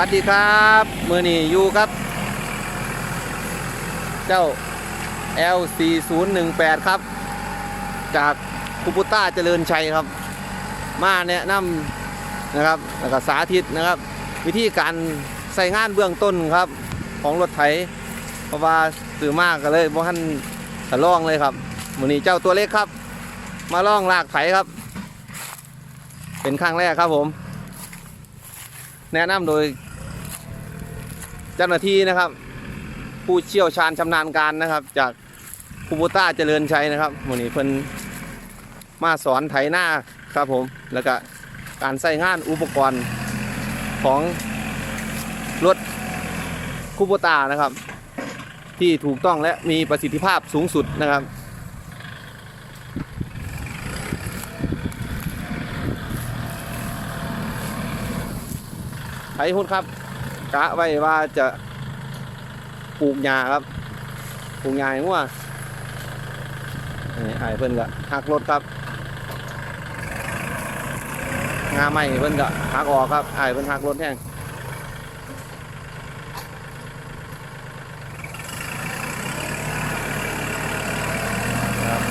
วัสดีครับมือนี้อยู่ครับ เจ้า L4018 ครับ จากคุปุต้าเจริญชัยครับ มาแนะนำนะครับแล้วก็สาธิตนะครับ วิธีการใส่งานเบื้องต้นครับ ของรถไถเพราะว่าสื่อมากก็เลยบ่ท่านทดลองเลยครับมือนี้เจ้าตัวเล็กครับ มาล่องลากไถครับ เป็นครั้งแรกครับผมแนะนำโดย เจ้าหน้าที่นะครับ ผู้เชี่ยวชาญชำนาญการนะครับ จากคูบูต้าเจริญชัยนะครับวันนี้เพิ่นมาสอนไถหน้าครับผมแล้วก็การใส่งานอุปกรณ์ของรถคูบูต้านะครับ ที่ถูกต้องและมีประสิทธิภาพสูงสุดนะครับไถหุ้นครับ กะไว้ว่าจะปลูกหญ้าครับปลูกหญ้าให้งัวไอ้เพิ่นก็หักรถครับงาใหม่เพิ่นก็หักออกครับไอ้เพิ่นหักรถแห้งครับ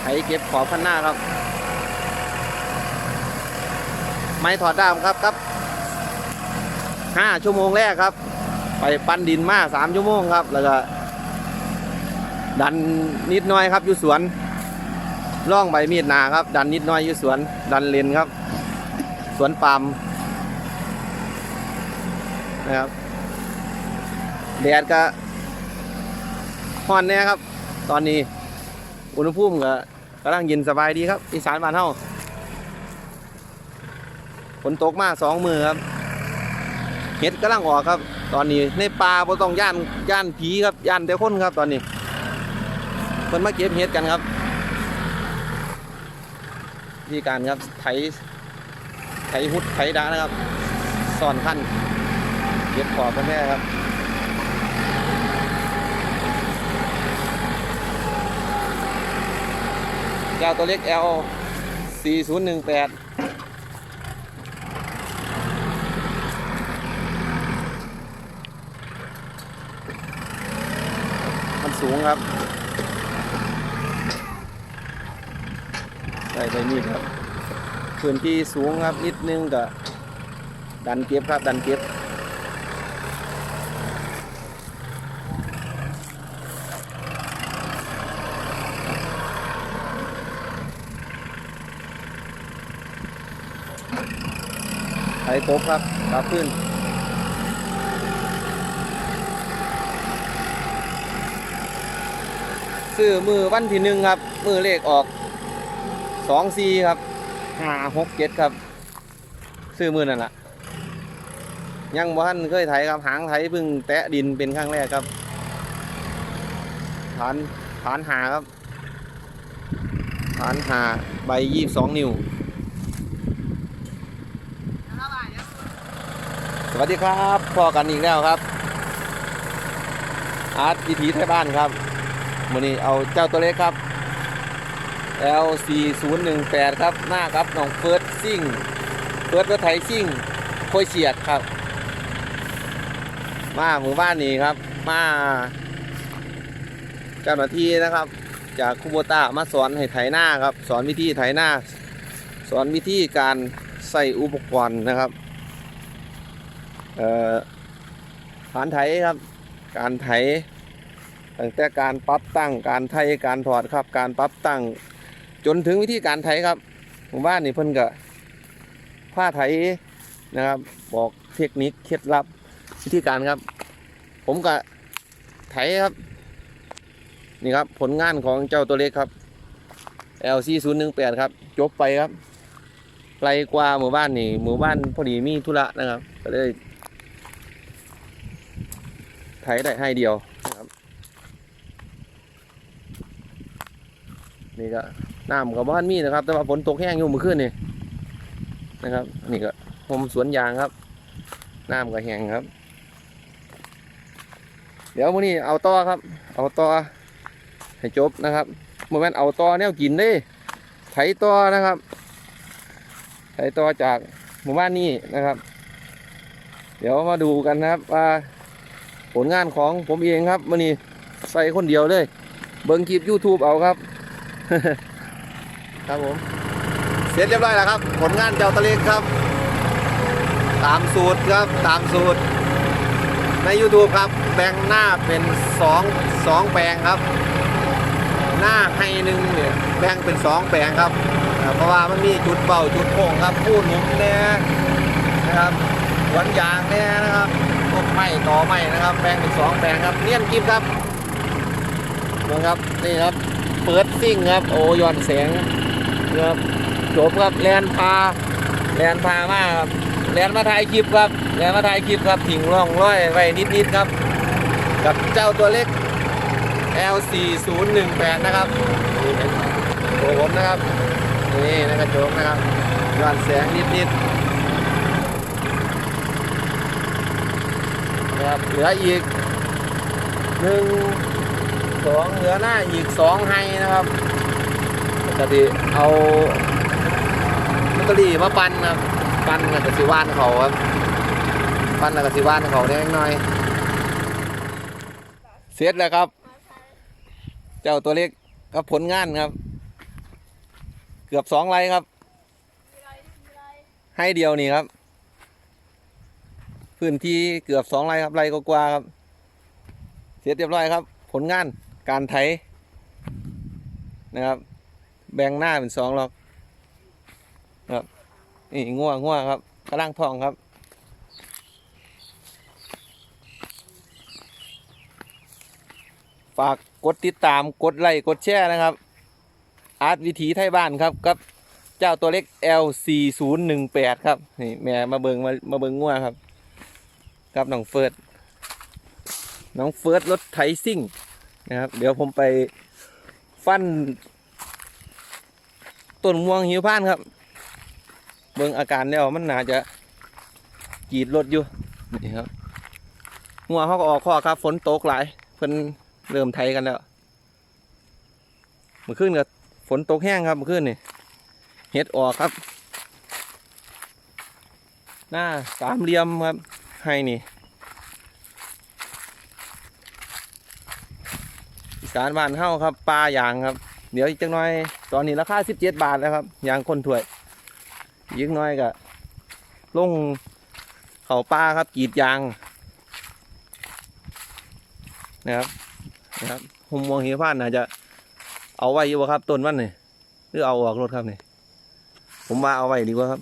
ไถเก็บขอบคันหน้าครับ ไม้ถอดด้ามครับครับห้าชั่วโมงแรกครับ ไปปั้นดินมาสามชั่วโมงครับ แล้วก็ ดันนิดน้อยครับอยู่สวนร่องใบมีดนาครับ ดันนิดน้อยอยู่สวน ดันเลนครับ สวนปาล์มนะครับแดดก็ฮ้อนแน่ครับ ตอนนี้ อุณหภูมิก็กำลังเย็นสบายดีครับอีสานบ้านเฮา นตกมาสองมือครับเห็ดกำลังออกครับ ตอนนี้ในป่าบ่ต้องย่านย่านผีครับย่านแต่คนครับตอนนี้เพิ่นมาเก็บเห็ดกันครับวิธีการครับไถไถหุดไถดานะครับซ่อนขั้นเก็บขอบกันแม่ครับเจ้าตัวเล็ก L 4018 สูงครับใส่ไปนี่ครับพื้นที่สูงครับนิดนึงก็ดันเก็บครับดันเก็บไถตบครับกลับขึ้น ซื้อมือวันที่หนึ่งครับ มือเลขออกสองสี่ครับห้าหกเจ็ดครับ ซื้อมือนั่นแหละยังบ่ทันเคยไถครับหางไถเพิ่งแตะดินเป็นครั้งแรกครับ ฐานฐานหาครับ ฐานหาใบยี่สิบสองนิ้ว สวัสดีครับพอกันอีกแล้วครับ อาร์ตวิถีไทยบ้านครับ วันนี้เอาเจ้าตัวเล็กครับ L4018 ครับ หน้าครับน้องเฟิร์สซิ่งเฟิร์สรถไถซิ่งโคยเฉียดครับ มาหมู่บ้านนี้ครับ มา เจ้าหน้าที่นะครับ จากคูโบต้ามาสอนให้ไถหน้าครับ สอนวิธีไถหน้า สอนวิธีการใส่อุปกรณ์นะครับเอ่อฐานไถครับ การไถ ตั้งแต่การปรับตั้งการไทยการถอดครับ การปรับตั้ง จนถึงวิธีการไถครับผมว่านี่เพิ่นก็ผ้าไถนะครับ บอกเทคนิคเคล็ดลับวิธีการครับ ผมก็ไถครับ นี่ครับผลงานของเจ้าตัวเล็กครับ LC 0 1 8ครับ จบไปครับไกลกว่าหมู่บ้านนี่หมู่บ้านพอดีมีธุระนะครับ ก็เลยไถได้ให้เดียว นี่ก็น้ำกับบ้านมีนะครับ แต่ว่าฝนตกแห้งอยู่เมื่อคืนนี่นะครับ นี่ก็ผมสวนยางครับ น้ำก็แห้งครับ เดี๋ยวมื้อนี้เอาต่อครับ เอาต่อให้จบนะครับโมเมนต์เอาต่อแนวกินเด้ไถต่อนะครับไถต่อจากหมู่บ้านนี้นะครับ เดี๋ยวมาดูกันนะครับว่าผลงานของผมเองครับวันนี้ใส่คนเดียวเลย เบิ้งคลิป YouTube เอาครับ ครับผม เสร็จเรียบร้อยแล้วครับ ผลงานเจ้าตะเล็กครับ ตามสูตรครับ ตามสูตร ใน YouTube ครับ แบ่งหน้าเป็น2 2แปลงครับ หน้าให้หนึ่งเนี่ยแบ่งเป็น 2 แปลงครับ เพราะว่ามันมีจุดเบาจุดโค้งครับพูดหนุมแน่นะครับหวนยางแน่นะครับพวกไม้ต่อไม้นะครับแบ่งเป็น 2 แปลงครับเนียนกิฟครับนะครับนี่ครับ เปิดซิ่งครับ โอ้ย้อนแสงครับจบครับแลนพาแลนพามากครับแลนมาถ่ายคลิปครับแลนมาถ่ายคลิปครับถิงร่องร้อยไว้นิดๆครับ กับเจ้าตัวเล็ก L4018 นะครับนี่เป็นตัวผมนะครับนี่ในกระจกนะครับย้อนแสงนิดๆนะครับเหลืออีกหนึ่ง สองเหลือหน้าอีกสองไฮนะครับปกติเอาแบตเตอรี่มาปั่นนะครับปั่นกับสิว่านเขาครับปั่นกับสิว่านเขาได้หน่อย เสร็จแล้วครับ เจ้าตัวเล็กกับผลงานครับ เกือบสองไรครับ ให้เดียวนี่ครับ พื้นที่เกือบสองไรครับไรกว่าครับ เสร็จเรียบร้อยครับ ผลงาน การไถนะครับ แบ่งหน้าเป็นสองหรอกครับนี่ง่วงง่วงครับกระล่างทองครับฝากกดติดตามกดไลค์กดแชร์นะครับ อาร์ตวิถีไทยบ้านครับกับเจ้าตัวเล็ก L4018 ครับนี่แม่มาเบิงมามาเบิงงัวครับ กับน้องเฟิร์สน้องเฟิร์สรถไถซิ่ง นะครับ เดี๋ยวผมไปฟันต้นม่วงหิวพานครับ เบิงอาการแล้วมันน่าจะกีดรถอยู่นี่ครับงัวเขาก็ออกข้อครับ ฝนตกหลายเพิ่นเริ่มไทยกันแล้วเมื่อคืนก็ฝนตกแห้งครับเมื่อคืนนี่เห็ดออกครับ หน้าสามเหลี่ยมครับให้นี่ อีสานบ้านเฮาครับปลายางครับ เดี๋ยวอีกจังน้อย ตอนนี้ราคา17บาทแล้วครับยางคนถ้วยอีกน้อยก็ลงเขาปลาครับกีดยางนะครับนะครับผมมองเห็นผ่านน่าจจะเอาไว้อยู่ครับต้นมันนี่หรือเอาออกรถครับนี่ผมว่าเอาไว้ดีกว่าครับ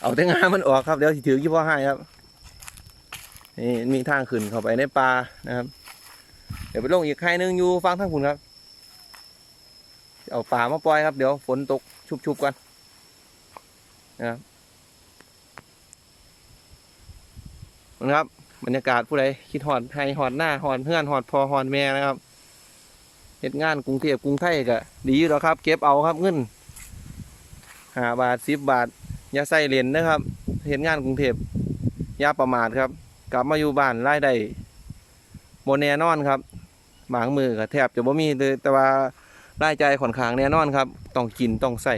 เอาแต่งามันออกครับเดี๋ยวถือยี่พ่อให้ครับนี่มีทางขึ้นเข้าไปในป่านะครับ ดี๋ยวไปลงอีกใครนึงอยู่ฟังทางคุณครับ เอาป่ามาปล่อยครับ เดี๋ยวฝนตกชุบๆกันนะครับนะครับบรรยากาศผู้ใดคิดหอดให้หอดหน้าหอดเพื่อนหอดพอหอดแม่นะครับเหตุงานกรุงเทพกรุงไทยก็ดีอยู่แล้วครับ เก็บเอาครับเงินห้าบาทสิบบาทอย่าใส่เหรียญนะครับเหตุงานกรุงเทพอย่าประมาทครับ กลับมาอยู่บ้านรายได้โมแน่นอนครับ บางมือก็แทบจะบ่มีเลยแต่ว่ารายจ่ายค่อนข้างแน่นอนครับ ต้องกินต้องใส่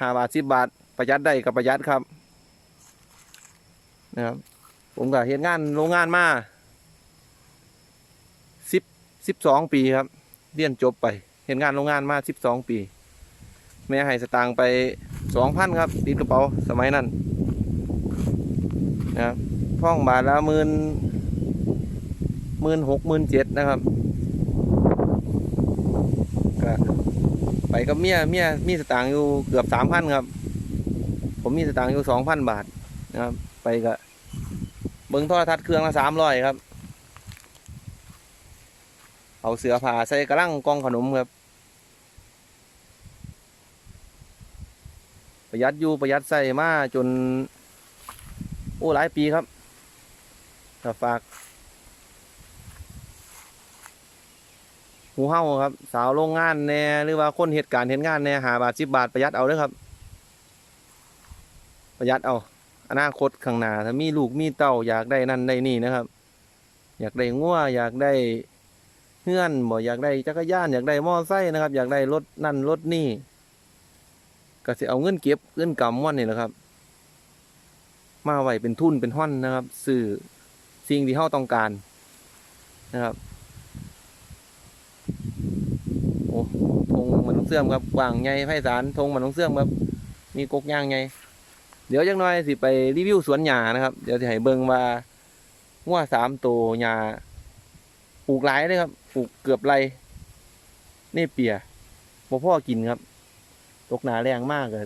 ห้าบาทสิบบาทประหยัดได้กับประหยัดครับนะครับ ผมก็เห็นงานโรงงานมาสิบสิบสองปีครับเรียนจบไปเห็นงานโรงงานมาสิบสองปี แม่ให้สตางค์ไปสองพันครับติดกระเป๋าสมัยนั้นนะครับท่องบาทละหมื่น มื่นหกหมื่นเจ็ดนะครับก็ไปกับเมียเมียมีสตางค์อยู่เกือบสามพันครับ ผมมีสตางค์อยู่สองพันบาทนะครับ ไปก็เบิ้งโทรทัศน์เครื่องละสามร้อยครับ เอาเสือผ่าใส่กระลังกองขนมครับ ประหยัดอยู่ประหยัดใส่มาจน โอ้หลายปีครับฝาก หูเฮาครับ สาวโรงงานแน่หรือว่าคนเหตุการณ์เห็นงานแน่หาบาทสิบบาทประหยัดเอาเด้อครับ ประหยัดเอาอนาคตข้างหน้าถ้ามีลูกมีเต้าอยากได้นั่นได้นี่นะครับ อยากได้งัวอยากได้เฮือนบ่อยากได้จักรยานอยากได้มอไซค์นะครับ อยากได้รถนั่นรถนี่ก็สิเอาเงินเก็บเงินกำม่อนนี่แหละครับ มาไว้เป็นทุนเป็นห้อนนะครับซื้อสิ่งที่เฮาต้องการนะครับ โอ้ ทงมันต้องเสื่อมครับกว้างใหญ่ไพศาลทงมันต้องเสื่อมครับ มีกกย่างใหญ่เดี๋ยวจังน้อยสิไปรีวิวสวนหญ้านะครับ เดี๋ยวสิให้เบิ่งว่างัวสามตัวหญ้าปลูกหลายเลยครับปลูกเกือบไรนี่เปียบ่พ่อกินครับ ตกหนาแรงมากเลย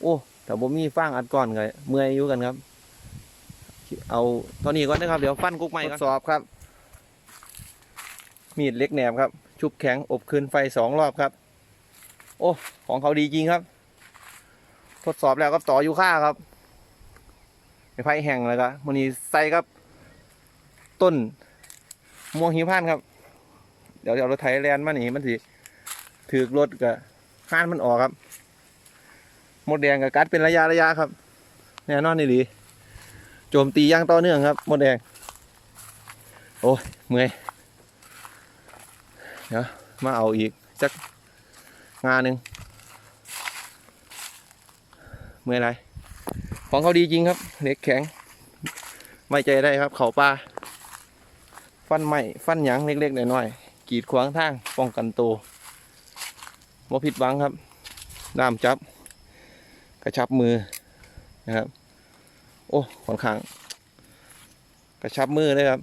โอ้แต่บ่มีฟางอัดก่อนก็เมื่อยอยู่กันครับ เอาเท่านี้ก่อนนะครับ เดี๋ยวฟันกุ๊กใหม่ก่อนสอบครับ มีดเล็กแหนมครับ ชุบแข็งอบคืนไฟสองรอบครับ โอ้ ของเขาดีจริงครับ ทดสอบแล้วก็ต่ออยู่ค่าครับไม้ไผ่แห้งเลยครับมันนี้ใส่ครับ ต้นม่วงหิมพานต์ครับ เดี๋ยวเดี๋ยวรถไถแลนมาหนีมันสิถือรถกับห้านมันออกครับ หมดแดงกับกัดเป็นระยะระยะครับแน่นอนนี่ดีโจมตีย่างต่อเนื่องครับ หมดแดง โอ้ยเมื่อย เดี๋ยวมาเอาอีกสักงานหนึ่งเมื่อไรของเขาดีจริงครับเหล็กแข็ง ไม่ใจได้ครับ เขาปลาฟันใหม่ฟันหยังเล็กๆน้อยๆกีดขวางทางป้องกันตัวบ่ผิดหวังครับด้ามจับ กระชับมือนะครับ โอ้ค่อนข้าง กระชับมือเลยครับ